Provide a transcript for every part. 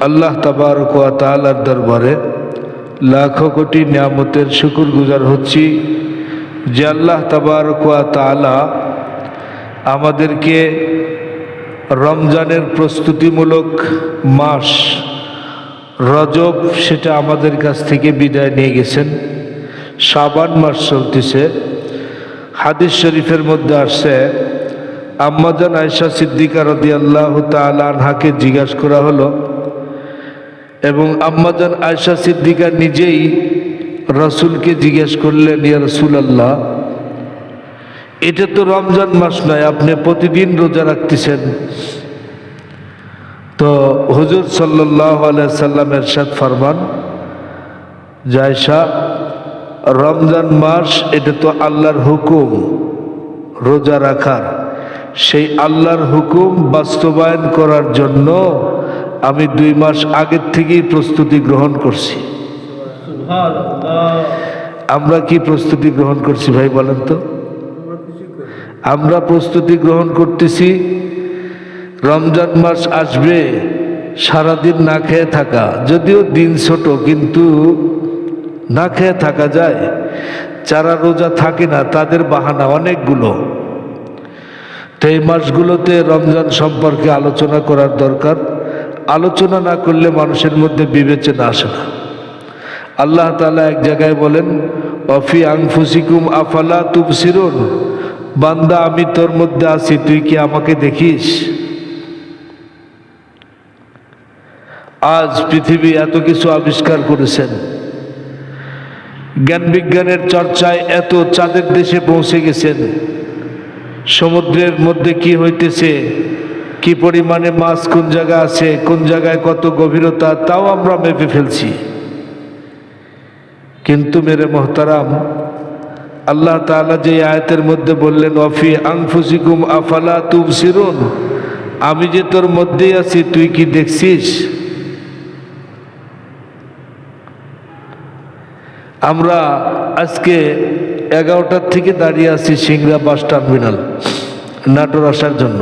আল্লাহ তাবারক ওয়া তাআলার দরবারে লাখো কোটি নিয়ামতের শুকুর গুজার হচ্ছি যে আল্লাহ তাবারক ওয়া তাআলা আমাদেরকে রমজানের প্রস্তুতিমূলক মাস, রজব সেটা আমাদের কাছ থেকে বিদায় নিয়ে গেছেন। শাবান মাস চলতেছে। হাদিস শরীফের মধ্যে আসছে আম্মাজান আয়সা সিদ্দিকা রদি আল্লাহ তালাহাকে জিজ্ঞাসা করা হলো এবং আম্মাজান আয়সা সিদ্দিকা নিজেই রসুলকে জিজ্ঞেস করলেন, ইয়া রসুল আল্লাহ এটা তো রমজান মাস নয়, আপনি প্রতিদিন রোজা রাখতেছেন। তো হুজুর সাল্লাহ সাল্লামের সাথ ফরমান জায়সা রমজান মাস এটা তো আল্লাহর হুকুম, রোজা রাখার। সেই আল্লাহর হুকুম বাস্তবায়ন করার জন্য আমি দুই মাস আগের থেকেই প্রস্তুতি গ্রহণ করছি। আমরা কি প্রস্তুতি গ্রহণ করছি ভাই বলেন তো? আমরা প্রস্তুতি গ্রহণ করতেছি, রমজান মাস আসবে, সারাদিন না খেয়ে থাকা, যদিও দিন ছোট, কিন্তু না খেয়ে থাকা যায়। যারা রোজা থাকে না, তাদের বাহানা অনেকগুলো। তো এই মাসগুলোতে রমজান সম্পর্কে আলোচনা করার দরকার। আলোচনা না করলে মানুষের মধ্যে বিবেচনা আসে না। আল্লাহ তালা এক জায়গায় বলেন, অফি আংফুসিকুম আফালা তুবসিরুন? বান্দা, আমি তোর মধ্যে আছি, তুই কি আমাকে দেখিস? আজ পৃথিবী এত কিছু আবিষ্কার করেছেন। জ্ঞান বিজ্ঞানের চর্চায় এত চাঁদের দেশে পৌঁছে গেছেন। সমুদ্রের মধ্যে কি হইতেছে কি পরিমাণে মাছ কোন জায়গায় আছে, কোন জায়গায় কত গভীরতা, তাও আমরা মেপে ফেলছি। কিন্তু মেরে মোহতারাম, আল্লাহ তাআলা যে আয়াতের মধ্যে বললেন, অফি আংফুসিকুম আফালা তুবসিরুন? আমি যে তোর মধ্যেই আছি, তুই কি দেখছিস? আমরা আজকে এগারোটার থেকে দাঁড়িয়ে আছি সিংড়া বাস টার্মিনাল, নাটোর আসার জন্য।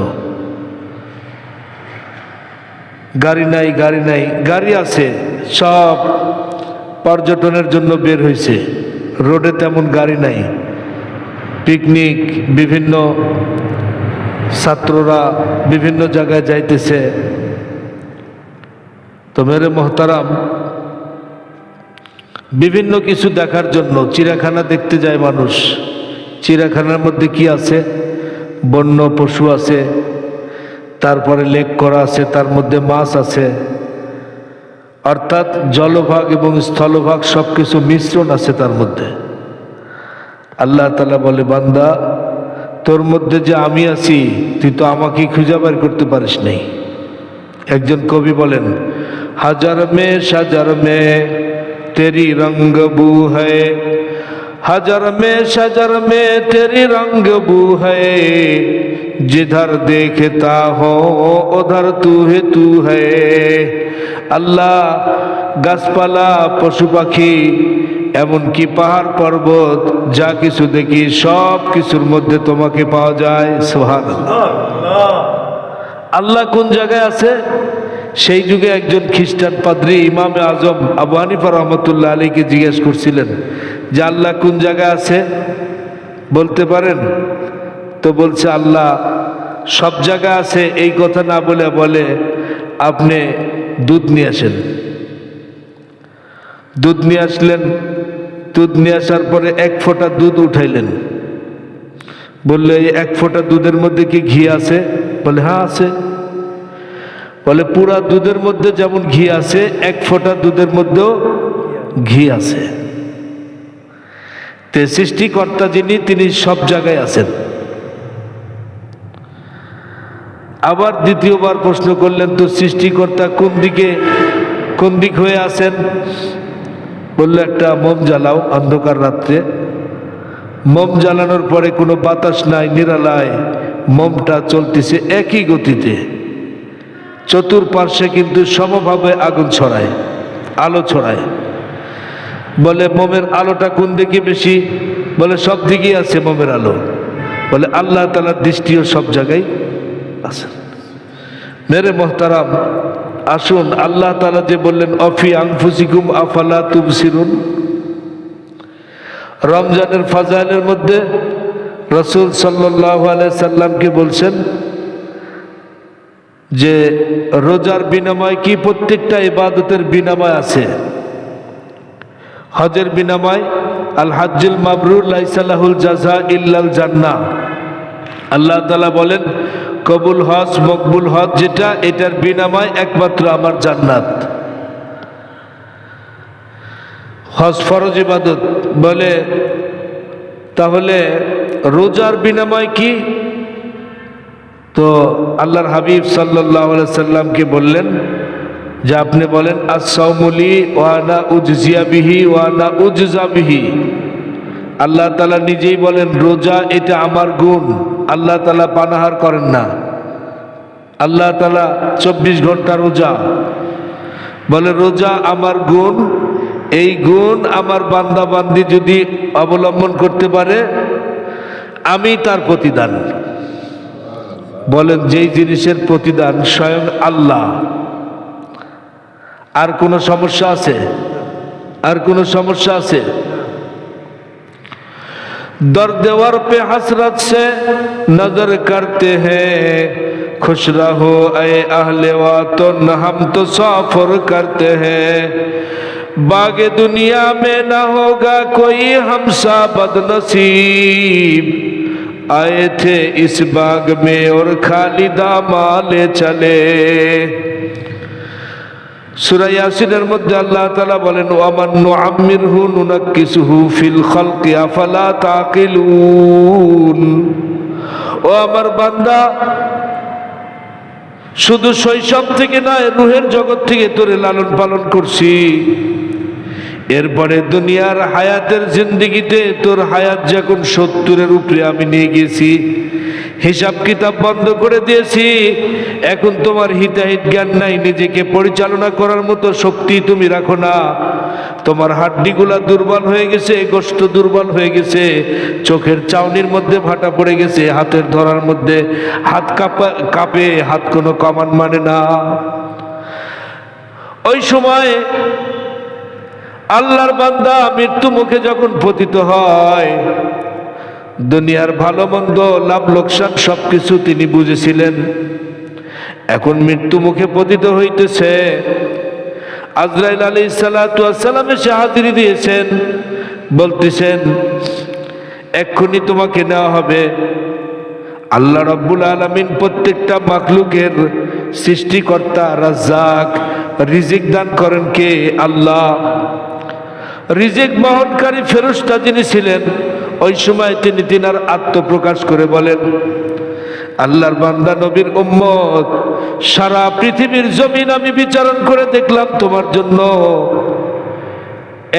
গাড়ি নাই গাড়ি নাই, গাড়ি আছে, সব পর্যটনের জন্য বের হয়েছে রোডে তেমন গাড়ি নাই। পিকনিক, বিভিন্ন ছাত্ররা বিভিন্ন জায়গায় যাইতেছে। তো মেরে মোহতারাম, বিভিন্ন কিছু দেখার জন্য চিড়াখানা দেখতে যায় মানুষ। চিড়াখানার মধ্যে কি আছে? বন্য পশু আছে তারপরে লেক করা আছে, তার মধ্যে মাছ আছে। অর্থাৎ জলভাগ এবং স্থলভাগ সব কিছু মিশ্রণ আছে তার মধ্যে। আল্লাহ তালা বলে, বান্দা, তোর মধ্যে যে আমি আছি, তুই তো আমাকে খুঁজে বের করতে পারিস নাই। একজন কবি বলেন, হাজার মে, সাজার মে, তেরি রঙ্গ বু है हजार में शजर में तेरी रंग बू है जिधर देखता हो उधर तू है तू है আল্লাহ গাছপালা পশু পাখি এমনকি পাহাড় পর্বত যা কিছু দেখি সব কিছুর মধ্যে তোমাকে পাওয়া যায় সোহান আল্লাহ কোন জায়গায় আছে সেই যুগে একজন খ্রিস্টান পাদ্রী ইমামে আজম আবু হানিফা রহমতুল্লাহ আলীকে জিজ্ঞেস করছিলেন যে আল্লাহ কোন জায়গায় আছে? বলতে পারেন? তো বলছে, আল্লাহ সব জায়গায় আছে, এই কথা না বলে বলে আপনি দুধ নিয়ে আসেন। দুধ নিয়ে আসলেন, দুধ নিয়ে আসার পরে এক ফোঁটা দুধ উঠাইলেন। বললে, এই এক ফোঁটা দুধের মধ্যে কি ঘি আছে? বলে হ্যাঁ আছে। বলে, পুরা দুধের মধ্যে যেমন ঘি আছে, এক ফোঁটা দুধের মধ্যেও ঘি আছে। তে সৃষ্টিকর্তা যিনি, তিনি সব জায়গায় আছেন। আবার দ্বিতীয়বার প্রশ্ন করলেন তো সৃষ্টিকর্তা কোন দিকে, কোন দিক হয়ে আছেন? বলল, একটা মোম জ্বালাও অন্ধকার রাত্রে। মোম জ্বালানোর পরে কোনো বাতাস নাই, নিরালায়। মোমটা চলতেছে একই গতিতে। চতুর্পার্শ্বে কিন্তু সমভাবে আগুন ছড়ায়, আলো ছড়ায়। বলে, মোমের আলোটা কোন দিকে বেশি? বলে, সব দিকেই আছে মোমের আলো। বলে, আল্লাহ তালার দৃষ্টিও সব জায়গায় আছে। মেরে মোহতারাম, আসুন, আল্লাহ তালা যে বললেন, অফি আংফুসিকুম আফালা তুবসিরুন? রমজানের ফাজাইলের মধ্যে রসুল সাল্লাহ সাল্লামকে বলছেন যে, রোজার বিনিময় কি প্রত্যেকটা ইবাদতের বিনিময় আছে? হজের বিনাময় আল হাজ্জুল মাবরুর লাইসালাহুল জাজা ইল্লাল জান্না আল্লাহ তালা বলেন, কবুল হজ, মকবুল হজ যেটা, এটার বিনাময় একমাত্র আমার জান্নাত। হজ ফরজ ইবাদত বলে, তাহলে রোজার বিনাময় কি? তো আল্লাহর হাবিব সাল্লাহ সাল্লামকে বললেন যে আপনি বলেন আসাউমলি ওয়ানা উজিয়া বিহি ওয়ানা উজজা বিহি। আল্লাহ তালা নিজেই বলেন, রোজা এটা আমার গুণ। আল্লাহ তালা পানাহার করেন না। আল্লাহ তালা চব্বিশ ঘণ্টা রোজা। বলে, রোজা আমার গুণ। এই গুণ আমার বান্দা বান্দি যদি অবলম্বন করতে পারে, আমি তার প্রতিদান। বলেন, যেই জিনিসের প্রতিদান স্বয়ং আল্লাহ। আর কোনো সমস্যা আছে আর কোনো সমস্যা আছে दर देवर पे हसरत से नजर करते हैं खुश रहो ए अहले वतन हम तो सफर करते हैं बाग दुनिया में न होगा कोई हमसा बदनसीब आए थे इस बाग में और खाली दामाले चले সুরা ইয়াসিনের মধ্যে আল্লাহ তাআলা বলেন, ওয়ামান নুআম্মিরহু নুনাক্কিসুহু ফিল খালকি, আফালা তাকিলুন? ও আমার বান্দা, শুধু শৈশব থেকে নয়, রুহের জগৎ থেকে তোরে লালন পালন করছি। এরপরে দুনিয়ার হায়াতের জিন্দিগিতে তোর হায়াত যখন সত্তরের উপরে আমি নিয়ে গেছি হিসাব কিতাব বন্ধ করে দিয়েছি। এখন তোমার হিতাহিত জ্ঞান নাই, নিজেকে পরিচালনা করার মতো শক্তি তুমি রাখো না। তোমার হাড্ডিগুলা দুর্বল হয়ে গেছে গোস্ত দুর্বল হয়ে গেছে, চোখের চাউনির মধ্যে ভাটা পড়ে গেছে, হাতের ধরার মধ্যে হাত কাপা, কাঁপে, হাত কোনো কমান মানে না। ওই সময় আল্লাহর বান্দা মৃত্যু মুখে যখন পতিত হয় দুনিয়ার ভালো মন্দ, লাভ, লোকসান সব কিছু তিনি বুঝেছিলেন। এখন মৃত্যু মুখে পতিত হইতেছে। আজরাইল আলী সালাম এসে হাজিরি দিয়েছেন। বলতেছেন, এক্ষুনি তোমাকে নেওয়া হবে। আল্লাহ রব্বুল আলমিন প্রত্যেকটা মাকলুকের সৃষ্টিকর্তা, রাজ্জাক, রিজিক দান করেন কে? আল্লাহ। রিজিক বহনকারী ফেরস্তা যিনি ছিলেন ওই সময় তিনি তিনার আত্মপ্রকাশ করে বলেন, আল্লাহর বান্দা নবীর উম্মত, সারা পৃথিবীর জমিন আমি বিচারণ করে দেখলাম তোমার জন্য।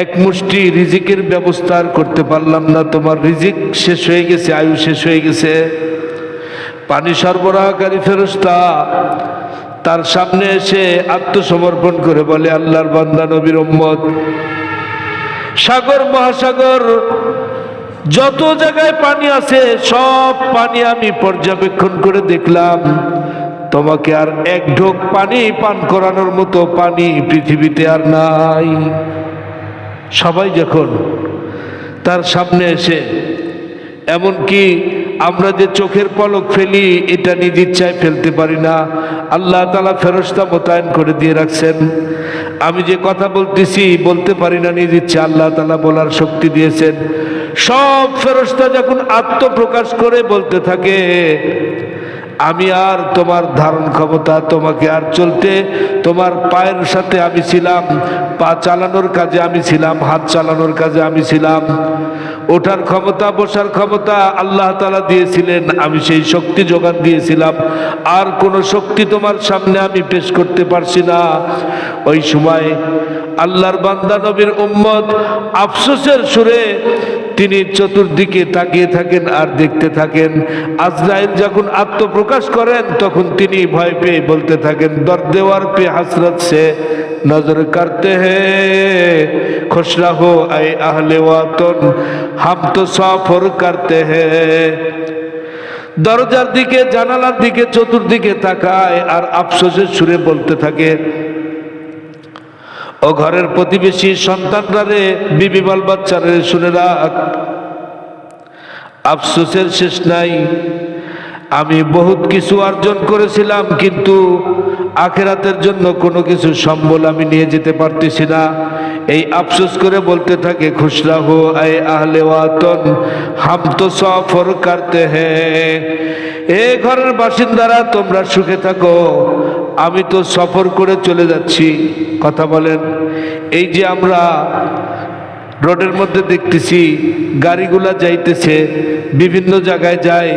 এক মুষ্টি রিজিকের ব্যবস্থা করতে পারলাম না, তোমার রিজিক শেষ হয়ে গেছে, আয়ু শেষ হয়ে গেছে। পানি সরবরাহকারী ফেরস্তা তার সামনে এসে আত্মসমর্পণ করে বলে, আল্লাহর বান্দা নবীর উম্মত, সাগর মহাসাগর যত জায়গায় পানি আছে, সব পানি আমি পর্যবেক্ষণ করে দেখলাম। তোমাকে আর এক ঢোক পানি পান করানোর মতো পানি পৃথিবীতে আর নাই। সবাই যখন তার সামনে এসে, এমনকি আমরা যে চোখের পলক ফেলি, এটা নিজ ফেলতে পারি না। আল্লাহ তালা ফেরস্তা মোতায়েন করে দিয়ে রাখছেন। আমি যে কথা বলতেছি, বলতে পারি না নিজ ইচ্ছা আল্লাহ তালা বলার শক্তি দিয়েছেন। সব ফেরস্তা যখন আত্মপ্রকাশ করে বলতে থাকে, আমি আর তোমার ধারণ ক্ষমতা, তোমাকে আর চলতে, তোমার পায়ের সাথে আমি ছিলাম, পা চালানোর কাজে আমি ছিলাম, হাত চালানোর কাজে আমি ছিলাম। ওঠার ক্ষমতা, বসার ক্ষমতা আল্লাহ তালা দিয়েছিলেন, আমি সেই শক্তি যোগান দিয়েছিলাম। আর কোনো শক্তি তোমার সামনে আমি পেশ করতে পারছি না। ওই সময় আল্লাহর বান্দা নবীর উম্মত আফসোসের সুরে তিনি চতুর্দিকে তাকিয়ে থাকেন আর দেখতে থাকেন। আজরাইল যখন আত্মপ্রকাশ করেন, তখন তিনি ভয় পেয়ে বলতে থাকেন, দর দেওয়ার পে হাসরত সে নজর করতে হে। খুশ রাহো আই আহলে ওয়াতন, হাম তো সফর করতে হে। দরজার দিকে, জানালার দিকে, চতুর্দিকে তাকায় আর আফসোসের সুরে বলতে থাকে ও ঘরের প্রতিবেশী সন্তানরা রে, বিবি বাল বাচ্চারে শুনে রাখ। আফসোসের শেষ নাই। আমি বহুত কিছু অর্জন করেছিলাম, কিন্তু আখেরাতের জন্য কোনো কিছু সম্বল আমি নিয়ে যেতে পারতেছি না। এই আফসোস করে বলতে থাকে খুশরা হো আয় আহলে ওয়াতন, হাম তো সফর করতে হ্যাঁ। এ ঘরের বাসিন্দারা, তোমরা সুখে থাকো। আমি তো সফর করে চলে যাচ্ছি। কথা বলেন। এই যে আমরা রোডের মধ্যে দেখতেছি, গাড়িগুলা যাইতেছে, বিভিন্ন জায়গায় যায়,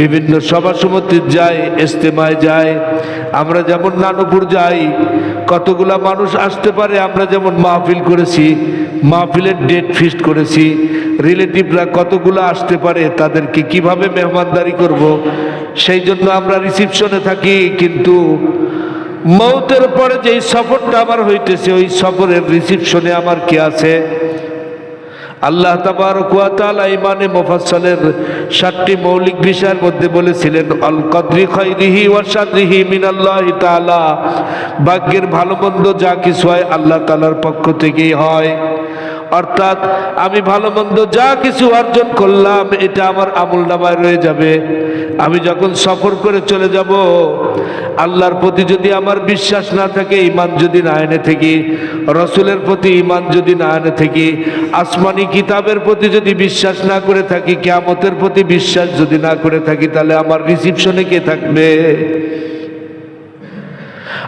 বিভিন্ন সভা সমিতির যায় ইস্তেমায় যায়। আমরা যেমন নানুপুর যাই, কতগুলা মানুষ আসতে পারে, আমরা যেমন মাহফিল করেছি, মাহফিলের ডেট ফিক্সড করেছি রিলেটিভরা কতগুলো আসতে পারে, তাদেরকে কীভাবে মেহমানদারি করব, সেই জন্য আমরা রিসিপশনে থাকি, কিন্তু মৌতের পরে যেই সফরটা আমার হইতেছে, ওই সফরের রিসিপশনে আমার কি আছে? আল্লাহ তাবারকাল ইমানে মোফাসলের সাতটি মৌলিক বিষয়ের মধ্যে বলেছিলেন অল কদ্রি খৈরিহি ওয়াসাদরিহি মিনাল্লাহ তালা ভাগ্যের ভালো মন্দ যা কিছু হয় আল্লাহ তালার পক্ষ থেকেই হয়। অর্থাৎ আমি ভালো মন্দ যা কিছু অর্জন করলাম, এটা আমার আমল নামায় রয়ে যাবে। আমি যখন সফর করে চলে যাব, আল্লাহর প্রতি যদি আমার বিশ্বাস না থাকে ইমান যদি না এনে থাকি, রসুলের প্রতি ইমান যদি না এনে থাকি, আসমানি কিতাবের প্রতি যদি বিশ্বাস না করে থাকি, কেয়ামতের প্রতি বিশ্বাস যদি না করে থাকি, তাহলে আমার রিসিপশনে কে থাকবে?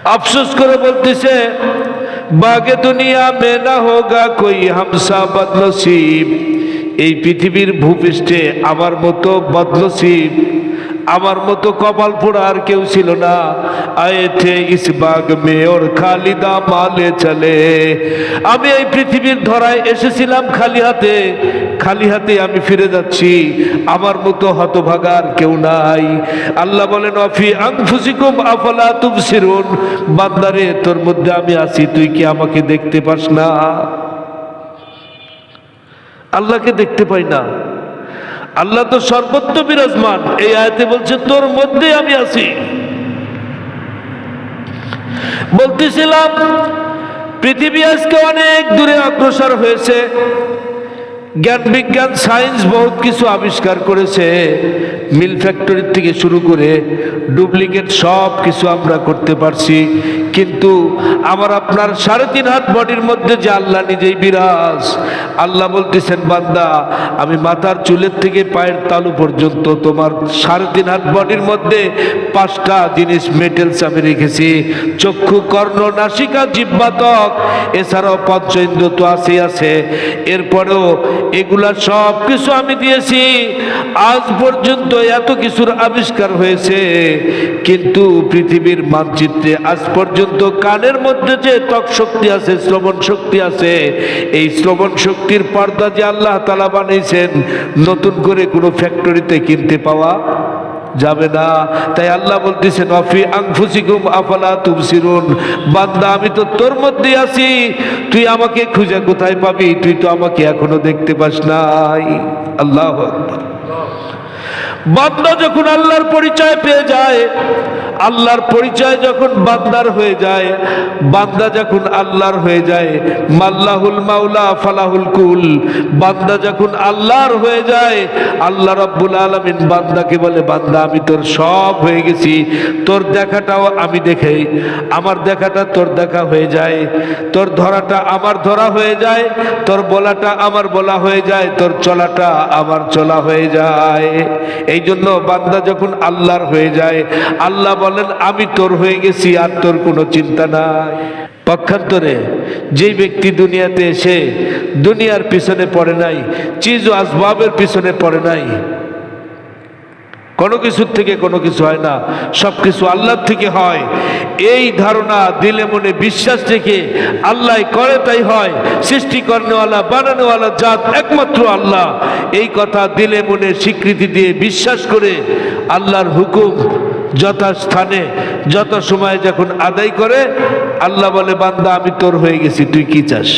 আফসোস করে বলতেছে বাগে দুনিয়া মে না হোগা কই হামসা বদনসিব। এই পৃথিবীর ভূপৃষ্ঠে আমার মতো বদনসিব, আমার মতো কপাল পোড়া আর কেউ ছিল না। আয়েছে ইস বাগ মে ওর খালিদা মালে চলে। আমি এই পৃথিবীর ধরায় এসেছিলাম খালি হাতে খালি হাতে আমি ফিরে যাচ্ছি। আমার মতো হতভাগার কেউ নাই। আল্লাহ বলেন, অফি আংফুসিকুম আফলা তুবসিরুন? বান্দারে, তোর মধ্যে আমি আছি, তুই কি আমাকে দেখতে পাস না? আল্লাহকে দেখতে পাই না। আল্লাহ তো সর্বত্র বিরাজমান। এই আয়তে বলছে, তোর মধ্যে আমি আছি। বলতেছিলাম, পৃথিবী আজকে অনেক দূরে অগ্রসর হয়েছে। জ্ঞান বিজ্ঞান সায়েন্স বহুত কিছু আবিষ্কার করেছে। মিল ফ্যাক্টরির থেকে শুরু করে ডুপ্লিকেট সব কিছু আমরা করতে পারছি। কিন্তু আমার আপনার সাড়ে তিন হাত বডির মধ্যে যে আল্লাহ নিজেই বিরাজ, আল্লাহ বলতেছেন, বান্দা, আমি মাথার চুলের থেকে পায়ের তালু পর্যন্ত তোমার সাড়ে তিন হাত বডির মধ্যে পাঁচটা জিনিস মেটেলস আমি রেখেছি। চক্ষু, কর্ণ, নাসিকা জিব্বাতক এছাড়াও পঞ্চ ইন্দ্র তো আছে আছে। এরপরেও এগুলা সব কিছু আমি দিয়েছি। আজ পর্যন্ত এত কিছুর আবিষ্কার হয়েছে, কিন্তু পৃথিবীর মানচিত্রে আজ পর্যন্ত কানের মধ্যে যে ত্বক শক্তি আছে, শ্রবণ শক্তি আছে, এই শ্রবণ শক্তির পর্দা যে আল্লাহ তালা বানিয়েছেন, নতুন করে কোনো ফ্যাক্টরিতে কিনতে পাওয়া যাবে না। তাই আল্লাহ বলতেছেন, অফি আংফুসিকুম আফালা তুবসিরুন। বান্দা, আমি তো তোর মধ্যেই আছি, তুই আমাকে খুঁজে কোথায় পাবি? তুই তো আমাকে এখনও দেখতে পাস নাই। আল্লাহ আকবার। বান্দা যখন আল্লাহর পরিচয় পেয়ে যায়, আল্লাহর পরিচয় যখন বান্দার হয়ে যায়, বান্দা যখন আল্লাহর হয়ে যায়, মাল্লাহুল মাওলা ফালাহুল কুল, বান্দা যখন আল্লাহর হয়ে যায়, আল্লাহ রব্বুল আলমিন বান্দাকে বলে, বান্দা, আমি তোর সব হয়ে গেছি, তোর দেখাটাও আমি দেখে আমার দেখাটা তোর দেখা হয়ে যায়, তোর ধরাটা আমার ধরা হয়ে যায়, তোর বলাটা আমার বলা হয়ে যায়, তোর চলাটা আমার চলা হয়ে যায়। এই জন্য বান্দা যখন আল্লাহর হয়ে যায়, আল্লাহ বলেন, আমি তোর হয়ে গেছি, আর তোর কোনো চিন্তা নাই। পক্ষান্তরে যেই ব্যক্তি দুনিয়াতে এসে দুনিয়ার পিছনে পড়ে নাই, চিজ ও আসবাবের পিছনে পড়ে নাই কোনো কিছুর থেকে কোনো কিছু হয় না, সব কিছু আল্লাহর থেকে হয়। এই ধারণা দিলে মনে বিশ্বাস রেখে আল্লাহ করে তাই হয়। সৃষ্টি করেওয়ালা বানানোওয়ালা জাত একমাত্র আল্লাহ। এই কথা দিলে মনে স্বীকৃতি দিয়ে বিশ্বাস করে আল্লাহর হুকুম যথাস্থানে যত সময় যখন আদায় করে, আল্লাহ বলে, বান্দা, আমি তোর হয়ে গেছি, তুই কি চাস?